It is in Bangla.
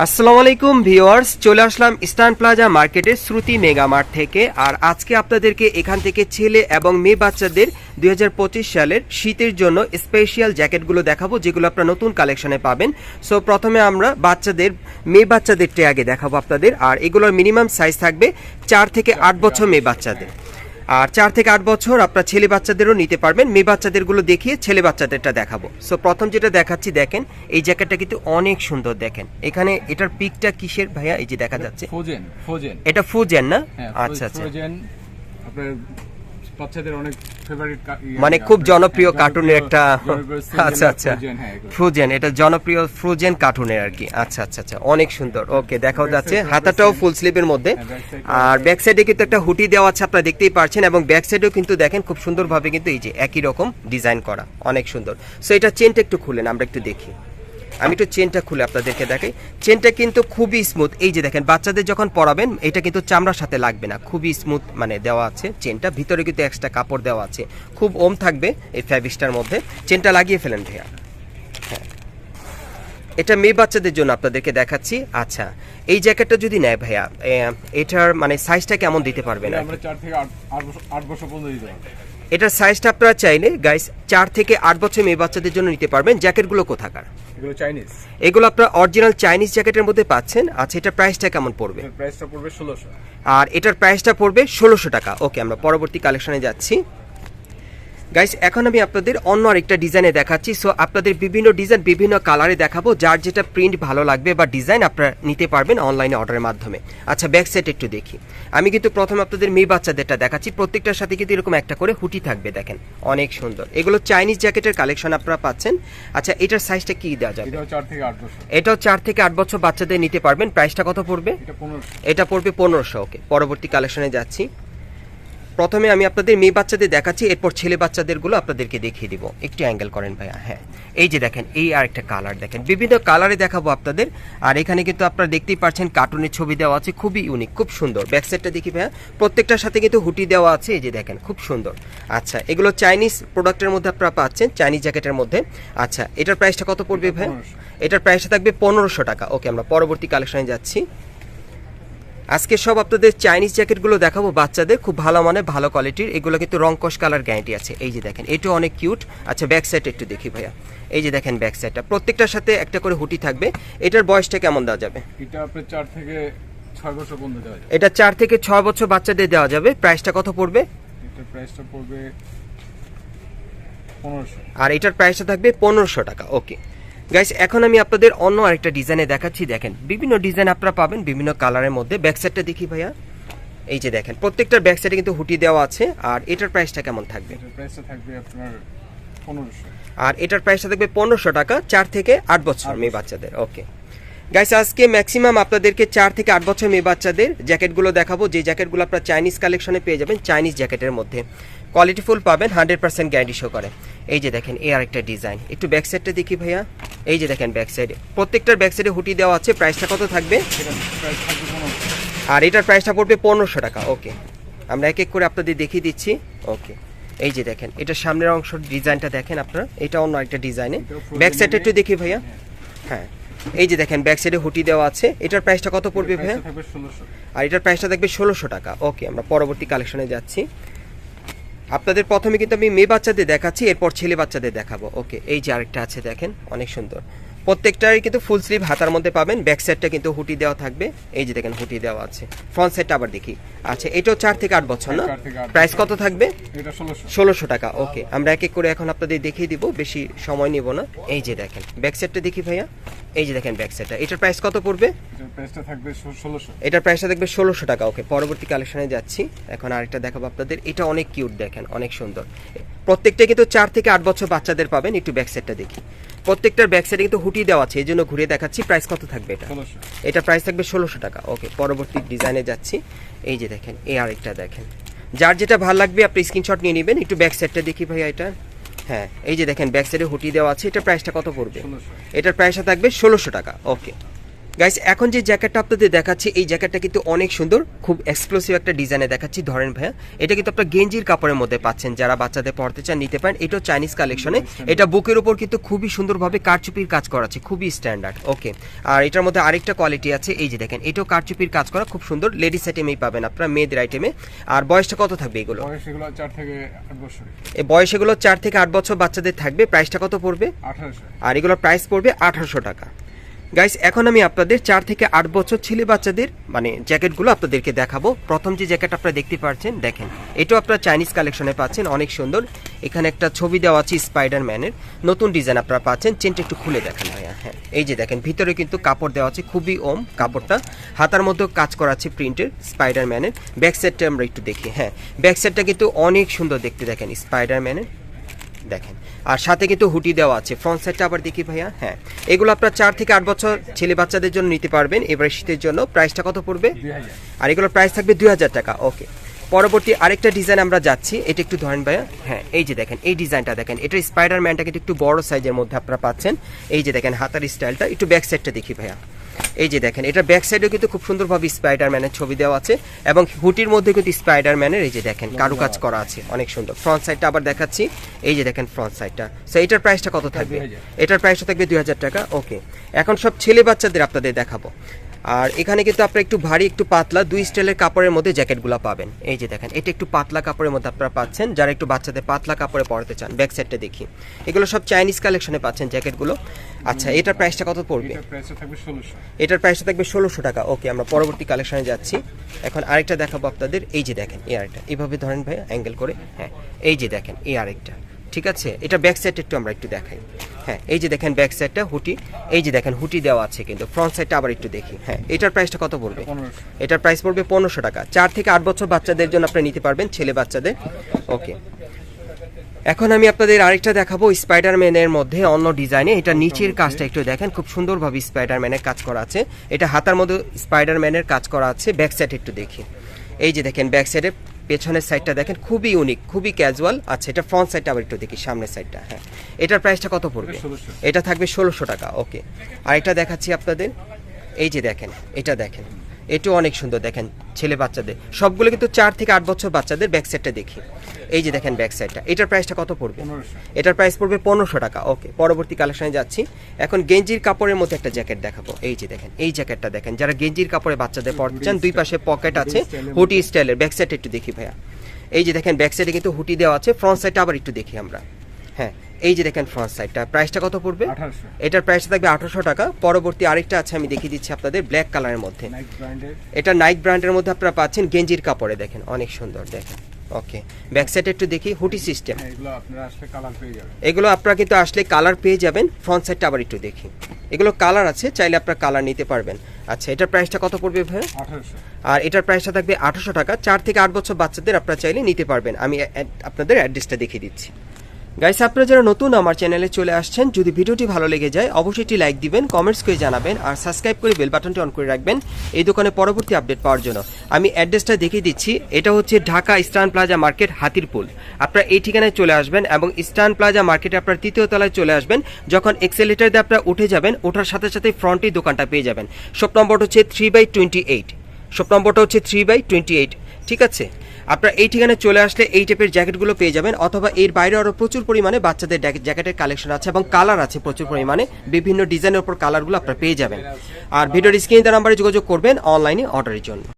আসসালামু আলাইকুম ভিউয়ার্স, চলে আসলাম ইস্টার্ন প্লাজা মার্কেটের শ্রুতি মেগা মার্ট থেকে। আর আজকে আপনাদেরকে এখান থেকে ছেলে এবং মেয়ে বাচ্চাদের দুই হাজার পঁচিশ সালের শীতের জন্য স্পেশাল জ্যাকেটগুলো দেখাবো, যেগুলো আপনারা নতুন কালেকশনে পাবেন। সো প্রথমে আমরা বাচ্চাদের, মেয়ে বাচ্চাদেরটা আগে দেখাবো আপনাদের। আর এগুলোর মিনিমাম সাইজ থাকবে চার থেকে আট বছর মেয়ে বাচ্চাদের। আর চার থেকে আট বছর আপনার ছেলে বাচ্চাদেরও নিতে পারবেন। মেয়ে বাচ্চাদেরগুলো দেখিয়ে ছেলে বাচ্চাদেরটা দেখাবো। সো প্রথম যেটা দেখাচ্ছি দেখেন এই জ্যাকেটটা কিন্তু অনেক সুন্দর দেখেন। এখানে এটার পিকটা কিসের ভাইয়া? এই যে দেখা যাচ্ছে। ফোজেন ফোজেন এটা ফুজেন না? হ্যাঁ আচ্ছা আচ্ছা। আপনার বাচ্চাদের অনেক ফেভারিট মানে খুব জনপ্রিয় কার্টুনের একটা আচ্ছা আচ্ছা। হ্যাঁ ফ্রোজেন এটা জনপ্রিয় ফ্রোজেন কার্টুনের আর কি। আচ্ছা আচ্ছা আচ্ছা অনেক সুন্দর। ওকে দেখাও যাচ্ছে। হাতাটাও ফুল স্লিভের মধ্যে। হ্যাঁ, আর ব্যাক সাইডে কিন্তু একটা হুটি দেওয়া আছে আপনারা দেখতেই পারছেন। এবং ব্যাক সাইডেও কিন্তু দেখেন খুব সুন্দরভাবে কিন্তু এই যে একই রকম ডিজাইন করা। অনেক সুন্দর। সো এটা চেনটা একটু খুলেন আমরা একটু দেখি। আমি একটু চেনটা খুলে আপনাদেরকে দেখাই। চেনটা কিন্তু খুবই স্মুথ এই যে দেখেন বাচ্চাদের যখন পরাবেন এটা কিন্তু চামড়ার সাথে লাগবে না। খুবই স্মুথ মানে দেওয়া আছে চেনটা ভিতরে কিন্তু এক্সট্রা কাপড় দেওয়া আছে। খুব ওম থাকবে এই ফ্যাবিসটার মধ্যে। চেনটা লাগিয়ে ফেলেন ভাইয়া। হ্যাঁ। এটা মেয়ে বাচ্চাদের জন্য আপনাদেরকে দেখাচ্ছি। আচ্ছা এই জ্যাকেটটা যদি নেয় ভাইয়া এটার মানে সাইজটা কেমন দিতে পারবেন কি? আমরা চার থেকে আট আট বছর বছর পর্যন্ত দিতে পারব। এটার সাইজটা আপনারা চাইলে গাইস চার থেকে আট বছর মেয়ে বাচ্চাদের জন্য নিতে পারবেন। জ্যাকেটগুলো কোথাকার? এগুলো চাইনিজ এগুলো আপনারা অরিজিনাল চাইনিজ জ্যাকেটের মধ্যে পাচ্ছেন। আচ্ছা এটার প্রাইসটা কেমন পড়বে? প্রাইসটা পড়বে ষোলোশো। আর এটার প্রাইসটা পড়বে ষোলোশো টাকা। ওকে আমরা পরবর্তী কালেকশনে যাচ্ছি। গাইস এখন আমি আপনাদের অন্য আরেকটা ডিজাইনে দেখাচ্ছি। সো আপনাদের বিভিন্ন ডিজাইন বিভিন্ন কালারে দেখাবো যার যেটা প্রিন্ট ভালো লাগবে বা ডিজাইন আপনারা নিতে পারবেন অনলাইনে অর্ডারের মাধ্যমে। আচ্ছা ব্যাক সাইড একটু দেখি। আমি কিন্তু প্রথমে আপনাদের মেয়ে বাচ্চাদেরটা দেখাচ্ছি। প্রত্যেকটার সাথে কিন্তু এরকম একটা করে হুটি থাকবে দেখেন। অনেক সুন্দর। এগুলো চাইনিজ জ্যাকেটের কালেকশন আপনারা পাচ্ছেন। আচ্ছা এটার সাইজটা কি দেওয়া যাবে? এটাও চার থেকে আট বছর বাচ্চাদের নিতে পারবেন। প্রাইসটা কত পড়বে? এটা এটা পড়বে পনেরোশো ওকে পরবর্তী কালেকশনে যাচ্ছি। প্রথমে আমি আপনাদের মেয়ে বাচ্চাদের দেখাচ্ছি এরপর ছেলে বাচ্চাদেরগুলো আপনাদেরকে দেখিয়ে দিব। একটু অ্যাঙ্গেল করেন ভাইয়া হ্যাঁ। এই যে দেখেন এই আর একটা কালার দেখেন। বিভিন্ন কালারে দেখাবো আপনাদের। আর এখানে কিন্তু আপনারা দেখতেই পাচ্ছেন কার্টুনের ছবি দেওয়া আছে খুবই ইউনিক খুব সুন্দর। ব্যাক সাইডটা দেখি ভাইয়া। প্রত্যেকটার সাথে কিন্তু হুটি দেওয়া আছে এই যে দেখেন খুব সুন্দর। আচ্ছা এগুলো চাইনিজ প্রোডাক্টের মধ্যে আপনারা পাচ্ছেন চাইনিজ জ্যাকেটের মধ্যে। আচ্ছা এটার প্রাইসটা কত পড়বে ভাই এটার প্রাইসটা থাকবে পনেরোশো টাকা। ওকে আমরা পরবর্তী কালেকশনে যাচ্ছি। আজকে সব আপনাদের চাইনিজ জ্যাকেটগুলো দেখাবো বাচ্চাদের খুব ভালো মানে ভালো কোয়ালিটির এগুলো কিন্তু রংকশ কালার গ্যারান্টি আছে। এই যে দেখেন এটাও অনেক কিউট আচ্ছা ব্যাক সাইড একটু দেখি ভাইয়া। এই যে দেখেন ব্যাক সাইডটা প্রত্যেকটার সাথে একটা করে হুটি থাকবে। এটার বয়সটা কেমন দেওয়া যাবে? এটা আপনার চার থেকে ছয় বছর পর্যন্ত দেওয়া যায় এটা চার থেকে ছয় বছর বাচ্চাদের দেওয়া যাবে। প্রাইসটা কত পড়বে? এটার প্রাইসটা পড়বে আর এটার প্রাইসটা থাকবে পনেরোশো টাকা। ওকে গাইস এখন আমি আপনাদের অন্য আরেকটা ডিজাইনে দেখাচ্ছি দেখেন। বিভিন্ন ডিজাইন আপনারা পাবেন বিভিন্ন কালারের মধ্যে। ব্যাক সাইডটা দেখি ভাইয়া। এই যে দেখেন প্রত্যেকটার ব্যাক সাইডে কিন্তু হুটি দেওয়া আছে আর এটার প্রাইসটা কেমন থাকবে? এটার প্রাইসটা থাকবে আপনার আর এটার প্রাইসটা থাকবে পনেরোশো টাকা চার থেকে আট বছর মেয়ে বাচ্চাদের ওকে গাইস আজকে ম্যাক্সিমাম আপনাদেরকে চার থেকে আট বছর মেয়ে বাচ্চাদের জ্যাকেটগুলো দেখাবো। যে জ্যাকেটগুলো আপনারা চাইনিজ কালেকশনে পেয়ে যাবেন চাইনিজ জ্যাকেটের মধ্যে। কোয়ালিটি ফুল পাবেন হান্ড্রেড পার্সেন্ট গ্যারান্টি শো করে। এই যে দেখেন এই আরেকটা ডিজাইন একটু ব্যাক সাইডটা দেখি ভাইয়া। এই যে দেখেন ব্যাক সাইডে প্রত্যেকটার ব্যাক সাইডে হুটি দেওয়া আছে প্রাইসটা কত থাকবে? আর এটার প্রাইসটা পড়বে পনেরোশো টাকা ওকে আমরা এক এক করে আপনাদের দেখিয়ে দিচ্ছি ওকে এই যে দেখেন এটা সামনের অংশ ডিজাইনটা দেখেন আপনারা। এটা অন্য একটা ডিজাইনে ব্যাক সাইডটা একটু দেখি ভাইয়া। হ্যাঁ। এই যে দেখেন ব্যাক সাইডে হুটি দেওয়া আছে। এটার প্রাইসটা কত পড়বে ভাইয়া? আর এটার প্রাইসটা থাকবে ষোলোশো টাকা ওকে আমরা পরবর্তী কালেকশনে যাচ্ছি। আপনাদের প্রথমে কিন্তু আমি মেয়ে বাচ্চাদের দেখাচ্ছি, এরপর ছেলে বাচ্চাদের দেখাবো। ওকে, এই যে আরেকটা আছে, দেখেন, অনেক সুন্দর। প্রত্যেকটারই কিন্তু ফুল স্লিভ হাতার মধ্যে পাবেন। ব্যাক সাইডটা কিন্তু হুটি দেওয়া থাকবে। এই যে দেখেন হুটি দেওয়া আছে। ফ্রন্ট সাইডটা আবার দেখি। আচ্ছা এটাও চার থেকে আট বছর না? প্রাইস কত থাকবে? ষোলোশো। টাকা ওকে আমরা এক এক করে এখন আপনাদের দেখিয়ে দিব। বেশি সময় নিব না। এই যে দেখেন ব্যাক সাইডটা দেখি ভাইয়া। এই যে দেখেন ব্যাক সাইডটা এটার প্রাইস কত পড়বে? এটার প্রাইসটা থাকবে ষোলোশো। এটার প্রাইসটা দেখবে ষোলোশো টাকা ওকে পরবর্তী কালেকশনে যাচ্ছি। এখন আরেকটা দেখাবো আপনাদের। এটা অনেক কিউট দেখেন অনেক সুন্দর। প্রত্যেকটা কিন্তু চার থেকে আট বছর বাচ্চাদের পাবেন। একটু ব্যাক সাইডটা দেখি। প্রত্যেকটার ব্যাক সাইডে কিন্তু হুটি দেওয়া আছে এই জন্য ঘুরে দেখাচ্ছি। প্রাইস কত থাকবে এটা? এটা প্রাইস থাকবে ষোলোশো টাকা। ওকে পরবর্তী ডিজাইনে যাচ্ছি। এই যে দেখেন এই আরেকটা দেখেন। যার যেটা ভালো লাগবে আপনি স্ক্রিনশট নিয়ে নেবেন। একটু ব্যাক সাইডটা দেখি ভাইয়া এটা। হ্যাঁ এই যে দেখেন ব্যাক সাইডে হুটি দেওয়া আছে। এটা প্রাইসটা কত পড়বে? এটার প্রাইসটা থাকবে ষোলোশো টাকা। ওকে গাইস এখন যে জ্যাকেটটা আপনাদের দেখাচ্ছি এই জ্যাকেটটা কিন্তু অনেক সুন্দর খুব এক্সক্লুসিভ একটা ডিজাইনে দেখাচ্ছি ধরেন ভাইয়া। এটা কিন্তু আপনার গেঞ্জির কাপড়ের মধ্যে পাচ্ছেন যারা বাচ্চাদের পড়তে চান নিতে পারেন। এটাও চাইনিজ কালেকশনে এটা বুকের উপর কিন্তু খুবই সুন্দরভাবে কারচুপির কাজ করা আছে খুবই স্ট্যান্ডার্ড ওকে আর এটার মধ্যে আরেকটা কোয়ালিটি আছে এই যে দেখেন এটাও কারচুপির কাজ করা খুব সুন্দর। লেডিস আইটেমেই পাবেন আপনারা মেয়েদের আইটেমে আর বয়সটা কত থাকবে এগুলো? বয়স এগুলো চার থেকে আট বছর। বাচ্চাদের থাকবে প্রাইসটা কত পড়বে? আর এগুলোর প্রাইস পড়বে আঠারোশো টাকা। গাইস এখন আমি আপনাদের চার থেকে আট বছর ছেলে বাচ্চাদের মানে জ্যাকেটগুলো আপনাদেরকে দেখাবো। প্রথম যে জ্যাকেট আপনারা দেখতে পাচ্ছেন, দেখেন। এটাও আপনারা চাইনিজ কালেকশনে পাচ্ছেন, অনেক সুন্দর। এখানে একটা ছবি দেওয়া আছে স্পাইডার ম্যানের নতুন ডিজাইন আপনারা পাচ্ছেন। চেনটা একটু খুলে দেখেন ভাইয়া হ্যাঁ। এই যে দেখেন, ভিতরে কিন্তু কাপড় দেওয়া আছে, খুবই ওম কাপড়টা। হাতার মধ্যেও কাজ করা আছে প্রিন্টের স্পাইডার ম্যানের ব্যাক সাইডটা আমরা একটু দেখি হ্যাঁ। ব্যাক সাইডটা কিন্তু অনেক সুন্দর দেখতে, দেখেন স্পাইডার ম্যানের দেখেন। আর সাথে কিন্তু হুটি দেওয়া আছে। ফ্রন্ট সাইডটা আবার দেখি ভাইয়া। হ্যাঁ। এগুলো আপনার চার থেকে আট বছর ছেলে বাচ্চাদের জন্য নিতে পারবেন এবার শীতের জন্য। প্রাইসটা কত পড়বে? আর এগুলোর প্রাইস থাকবে দুই হাজার টাকা। ওকে পরবর্তী আরেকটা ডিজাইন আমরা যাচ্ছি। এটা একটু ধরেন ভাইয়া। হ্যাঁ এই যে দেখেন এই ডিজাইনটা দেখেন। এটা স্পাইডার ম্যানটা কিন্তু একটু বড় সাইজের মধ্যে আপনারা পাচ্ছেন। এই যে দেখেন হাতার স্টাইলটা একটু ব্যাক সাইডটা দেখি ভাইয়া। এই যে দেখেন এটা ব্যাক সাইডেও কিন্তু খুব সুন্দরভাবে স্পাইডার ম্যানের ছবি দেওয়া আছে এবং হুটির মধ্যে কিন্তু স্পাইডার ম্যানের এই যে দেখেন কারুকাজ করা আছে। অনেক সুন্দর। ফ্রন্ট সাইডটা আবার দেখাচ্ছি। এই যে দেখেন ফ্রন্ট সাইডটা সো এটার প্রাইসটা কত থাকবে? 2000 এটার প্রাইসটা থাকবে দুই হাজার টাকা। ওকে এখন সব ছেলে বাচ্চাদের আপনাদের দেখাবো। আর এখানে কিন্তু আপনারা একটু ভারী একটু পাতলা দুই স্টাইলের কাপড়ের মধ্যে জ্যাকেটগুলো পাবেন। এই যে দেখেন এটা একটু পাতলা কাপড়ের মধ্যে আপনারা পাচ্ছেন। যারা একটু বাচ্চাদের পাতলা কাপড়ে পরতে চান ব্যাক সাইডটা দেখি। এগুলো সব চাইনিজ কালেকশনে পাচ্ছেন জ্যাকেটগুলো। আচ্ছা এটার প্রাইসটা কত পড়বে? এটার প্রাইসটা থাকবে ষোলোশো। এটার প্রাইসটা থাকবে ষোলোশো টাকা। ওকে আমরা পরবর্তী কালেকশনে যাচ্ছি। এখন আরেকটা দেখাবো আপনাদের। এই যে দেখেন এই আরেকটা। এভাবে ধরেন ভাই অ্যাঙ্গেল করে। হ্যাঁ এই যে দেখেন এই আরেকটা। ঠিক আছে? এটা ব্যাক সাইডটা একটু আমরা একটু দেখাই। হ্যাঁ এই যে দেখেন ব্যাক সাইডটা হুটি। এই যে দেখেন হুটি দেওয়া আছে কিন্তু। ফ্রন্ট সাইডটা আবার একটু দেখি। হ্যাঁ এটার প্রাইসটা কত পড়বে? এটার প্রাইস পড়বে পনেরোশো টাকা। চার থেকে আট বছর বাচ্চাদের জন্য আপনি নিতে পারবেন ছেলে বাচ্চাদের। ওকে এখন আমি আপনাদের আরেকটা দেখাবো স্পাইডারম্যানের মধ্যে অন্য ডিজাইনে এটা নিচের কাজটা একটু দেখেন খুব সুন্দরভাবে স্পাইডারম্যানের কাজ করা আছে। এটা হাতার মধ্যে স্পাইডারম্যানের কাজ করা আছে। ব্যাক সাইড একটু দেখি। এই যে দেখেন ব্যাক সাইডে পেছনের সাইডটা দেখেন খুবই ইউনিক খুবই ক্যাজুয়াল আচ্ছা এটা ফ্রন্ট সাইডটা আবার একটু দেখি সামনের সাইডটা হ্যাঁ। এটার প্রাইসটা কত পড়বে? এটা থাকবে ষোলোশো টাকা ওকে আর এটা দেখাচ্ছি আপনাদের। এই যে দেখেন এটা দেখেন। এটাও অনেক সুন্দর দেখেন ছেলে বাচ্চাদের। সবগুলো কিন্তু চার থেকে আট বছর বাচ্চাদের ব্যাক সাইডটা দেখি। এই যে দেখেন ব্যাক সাইডটা এটার প্রাইসটা কত পড়বে? এটার প্রাইস পড়বে পনেরোশো টাকা। ওকে পরবর্তী কালেকশনে যাচ্ছি। এখন গেঞ্জির কাপড়ের মধ্যে একটা জ্যাকেট দেখাবো। এই যে দেখেন এই জ্যাকেটটা দেখেন। যারা গেঞ্জির কাপড়ে বাচ্চাদের পরতে চান দুই পাশে পকেট আছে হুটি স্টাইলের ব্যাক সাইড একটু দেখি ভাইয়া। এই যে দেখেন ব্যাক সাইডে কিন্তু হুটি দেওয়া আছে। ফ্রন্ট সাইডটা আবার একটু দেখি আমরা। হ্যাঁ এই যে দেখেন ফ্রন্ট সাইডটা প্রাইসটা কত পড়বে? এটার প্রাইসটা থাকবে আঠারোশো টাকা। পরবর্তী আরেকটা আছে আমি দেখিয়ে দিচ্ছি আপনাদের ব্ল্যাক কালারের মধ্যে। এটা নাইক ব্র্যান্ডের মধ্যে আপনারা পাচ্ছেন গেঞ্জির কাপড়ে দেখেন অনেক সুন্দর দেখেন। ওকে ব্যাক সাইডে একটু দেখি হুটি সিস্টেম হ্যাঁ যাবেন। এগুলো আপনারা কিন্তু আসলে কালার পেয়ে যাবেন ফ্রন্ট সাইডটা আবার একটু দেখি। এগুলো কালার আছে চাইলে আপনারা কালার নিতে পারবেন। আচ্ছা এটার প্রাইসটা কত পড়বে ভাই আর এটার প্রাইসটা থাকবে আঠারোশো টাকা। চার থেকে আট বছর বাচ্চাদের আপনারা চাইলে নিতে পারবেন। আমি আপনাদের অ্যাড্রেসটা দেখিয়ে দিচ্ছি। গাইস আপনারা যারা নতুন আমার চ্যানেলে চলে আসছেন, যদি ভিডিওটি ভালো লেগে যায়, অবশ্যই একটি লাইক দিবেন কমেন্টস করে জানাবেন, আর সাবস্ক্রাইব করে বেল বাটনটি অন করে রাখবেন এই দোকানে পরবর্তী আপডেট পাওয়ার জন্য। আমি অ্যাড্রেসটা দেখিয়ে দিচ্ছি, এটা হচ্ছে Dhaka eastern plaza market Hatirpool. আপনারা এই ঠিকানায় চলে আসবেন এবং ইস্টার্ন প্লাজা মার্কেটে আপনার তৃতীয় তলায় চলে আসবেন, যখন এক্সেলেটার দিয়ে আপনারা উঠে যাবেন, ওঠার সাথে সাথে ফ্রন্টেই দোকানটা পেয়ে যাবেন। শপ নম্বরটা হচ্ছে three by twenty eight shop নম্বরটা হচ্ছে থ্রি বাই টোয়েন্টি এইট ঠিক আছে? আপনারা এই ঠিকানায় চলে আসলে এই টাইপের জ্যাকেটগুলো পেয়ে যাবেন অথবা এর বাইরে আরও প্রচুর পরিমাণে বাচ্চাদের জ্যাকেট- জ্যাকেটের কালেকশন আছে এবং কালার আছে প্রচুর পরিমাণে। বিভিন্ন ডিজাইনের উপর কালারগুলো আপনারা পেয়ে যাবেন। আর ভিডিওর স্ক্রিন নাম্বারে যোগাযোগ করবেন অনলাইনে অর্ডারের জন্য।